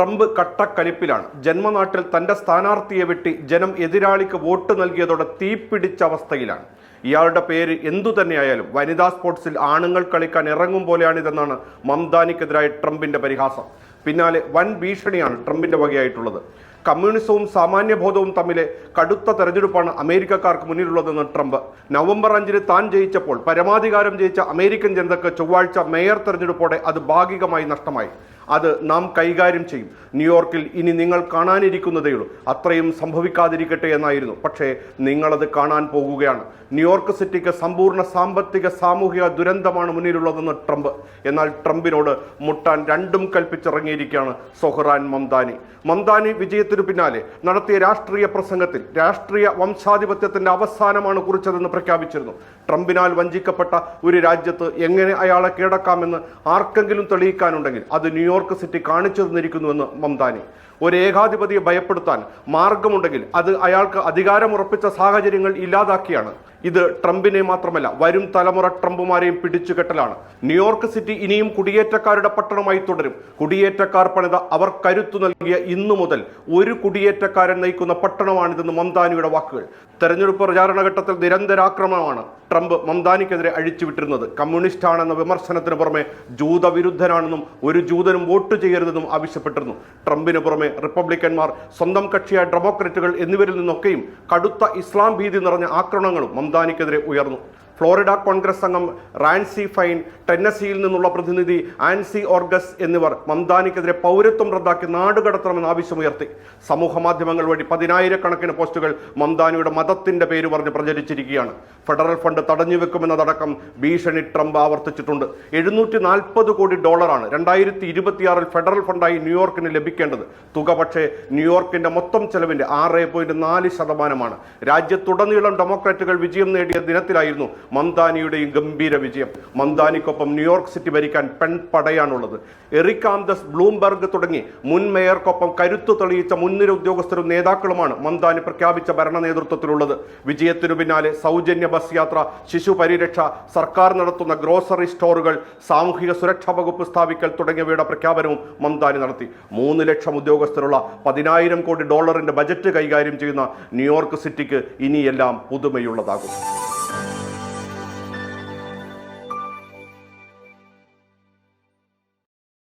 Trump കട്ടക്കലിപ്പിലാണ്. ജന്മനാട്ടിൽ തന്റെ സ്ഥാനാർത്ഥിയെ വെട്ടി ജനം എതിരാളിക്ക് വോട്ട് നൽകിയതോടെ തീപിടിച്ച അവസ്ഥയിലാണ്. ഇയാളുടെ പേര് എന്തു തന്നെയായാലും വനിതാ സ്പോർട്സിൽ ആണുങ്ങൾ കളിക്കാൻ ഇറങ്ങും പോലെയാണിതെന്നാണ് മംദാനിക്കെതിരായ ട്രംപിന്റെ പരിഹാസം. പിന്നാലെ വൻ ഭീഷണിയാണ് ട്രംപിന്റെ വകയായിട്ടുള്ളത്. കമ്മ്യൂണിസവും സാമാന്യബോധവും തമ്മിലെ കടുത്ത തെരഞ്ഞെടുപ്പാണ് അമേരിക്കക്കാർക്ക് മുന്നിലുള്ളതെന്ന് ട്രംപ്. നവംബർ അഞ്ചിന് താൻ ജയിച്ചപ്പോൾ പരമാധികാരം ജയിച്ച അമേരിക്കൻ ജനതയ്ക്ക് ചൊവ്വാഴ്ച മേയർ തെരഞ്ഞെടുപ്പോടെ അത് ഭാഗികമായി നഷ്ടമായി. അത് നാം കൈകാര്യം ചെയ്യും. ന്യൂയോർക്കിൽ ഇനി നിങ്ങൾ കാണാനിരിക്കുന്നതേയുള്ളൂ അത്രയും സംഭവിക്കാതിരിക്കട്ടെ എന്നായിരുന്നു. പക്ഷേ നിങ്ങളത് കാണാൻ പോകുകയാണ്. ന്യൂയോർക്ക് സിറ്റിക്ക് സമ്പൂർണ സാമ്പത്തിക സാമൂഹിക ദുരന്തമാണ് മുന്നിലുള്ളതെന്ന് ട്രംപ്. എന്നാൽ ട്രംപിനോട് മുട്ടാൻ രണ്ടും കൽപ്പിച്ചിറങ്ങിയിരിക്കുകയാണ് സൊഹ്റാൻ മംദാനി. മംദാനി വിജയത്തിനു പിന്നാലെ നടത്തിയ രാഷ്ട്രീയ പ്രസംഗത്തിൽ രാഷ്ട്രീയ വംശാധിപത്യത്തിന്റെ അവസാനമാണ് കുറിച്ചതെന്ന് പ്രഖ്യാപിച്ചിരുന്നു. ട്രംപിനാൽ വഞ്ചിക്കപ്പെട്ട ഒരു രാജ്യത്ത് എങ്ങനെ അയാളെ കീഴടക്കാമെന്ന് ആർക്കെങ്കിലും തെളിയിക്കാനുണ്ടെങ്കിൽ അത് ന്യൂയോർക്ക് സിറ്റി കാണിച്ചു തന്നിരിക്കുന്നുവെന്ന് മംതാനി ഒരു ഏകാധിപതിയെ ഭയപ്പെടുത്താൻ മാർഗമുണ്ടെങ്കിൽ അത് അയാൾക്ക് അധികാരമുറപ്പിച്ച സാഹചര്യങ്ങൾ ഇല്ലാതാക്കിയാണ്. ഇത് ട്രംപിനെ മാത്രമല്ല വരും തലമുറ ട്രംപുമാരെയും പിടിച്ചുകെട്ടലാണ് ന്യൂയോർക്ക് സിറ്റി ഇനിയും കുടിയേറ്റക്കാരുടെ പട്ടണമായി തുടരും. കുടിയേറ്റക്കാർ പണിത അവർ കരുത്തു നൽകിയ ഇന്നു മുതൽ ഒരു കുടിയേറ്റക്കാരൻ നയിക്കുന്ന പട്ടണമാണിതെന്ന് മംദാനിയുടെ വാക്കുകൾ. തെരഞ്ഞെടുപ്പ് പ്രചാരണഘട്ടത്തിൽ നിരന്തരാക്രമണമാണ് ട്രംപ് മംദാനിക്കെതിരെ അഴിച്ചുവിട്ടിരുന്നത്. കമ്മ്യൂണിസ്റ്റ് ആണെന്ന വിമർശനത്തിന് പുറമെ ജൂതവിരുദ്ധനാണെന്നും ഒരു ജൂതനും വോട്ട് ചെയ്യരുതെന്നും ആവശ്യപ്പെട്ടിരുന്നു. ട്രംപിന് പുറമെ റിപ്പബ്ലിക്കന്മാർ സ്വന്തം കക്ഷിയായ ഡെമോക്രറ്റുകൾ എന്നിവരിൽ നിന്നൊക്കെയും കടുത്ത ഇസ്ലാം ഭീതി നിറഞ്ഞ ആക്രമണങ്ങളും മംദാനിക്കെതിരെ ഉയർന്നു. ഫ്ലോറിഡ കോൺഗ്രസ് അംഗം റാൻസി ഫൈൻ ടെന്നസിയിൽ നിന്നുള്ള പ്രതിനിധി ആൻസി ഓർഗസ് എന്നിവർ മംദാനിക്കെതിരെ പൗരത്വം റദ്ദാക്കി നാടുകടത്തണമെന്ന് ആവശ്യമുയർത്തി. സമൂഹ മാധ്യമങ്ങൾ വഴി പതിനായിരക്കണക്കിന് പോസ്റ്റുകൾ മംദാനിയുടെ മതത്തിന്റെ പേര് പറഞ്ഞ് പ്രചരിച്ചിരിക്കുകയാണ്. ഫെഡറൽ ഫണ്ട് തടഞ്ഞു വെക്കുമെന്നതടക്കം ഭീഷണി ട്രംപ് ആവർത്തിച്ചിട്ടുണ്ട്. എഴുന്നൂറ്റി നാൽപ്പത് കോടി ഡോളറാണ് രണ്ടായിരത്തി ഇരുപത്തിയാറിൽ ഫെഡറൽ ഫണ്ടായി ന്യൂയോർക്കിന് ലഭിക്കേണ്ടത്. തുക പക്ഷേ ന്യൂയോർക്കിന്റെ മൊത്തം ചെലവിന്റെ ആറ് പോയിന്റ് നാല് ശതമാനമാണ്. രാജ്യത്തുടനീളം ഡെമോക്രാറ്റുകൾ വിജയം നേടിയ ദിനത്തിലായിരുന്നു മന്ദാനിയുടെയും ഗംഭീര വിജയം. മന്ദാനിക്കൊപ്പം ന്യൂയോർക്ക് സിറ്റി ഭരിക്കാൻ പെൺപടയാണുള്ളത് എറിക്കാന്തസ് ബ്ലൂംബർഗ് തുടങ്ങി മുൻ മേയർക്കൊപ്പം കരുത്തു തെളിയിച്ച മുൻനിര ഉദ്യോഗസ്ഥരും നേതാക്കളുമാണ് മന്ദാനി പ്രഖ്യാപിച്ച ഭരണ നേതൃത്വത്തിലുള്ളത്. വിജയത്തിനു പിന്നാലെ സൗജന്യ ബസ് യാത്ര ശിശു പരിരക്ഷ സർക്കാർ നടത്തുന്ന ഗ്രോസറി സ്റ്റോറുകൾ സാമൂഹിക സുരക്ഷാ വകുപ്പ് സ്ഥാപിക്കൽ തുടങ്ങിയവയുടെ പ്രഖ്യാപനവും മന്ദാനി നടത്തി. മൂന്ന് ലക്ഷം ഉദ്യോഗസ്ഥരുള്ള പതിനായിരം കോടി ഡോളറിന്റെ ബജറ്റ് കൈകാര്യം ചെയ്യുന്ന ന്യൂയോർക്ക് സിറ്റിക്ക് ഇനിയെല്ലാം പുതുമയുള്ളതാകും.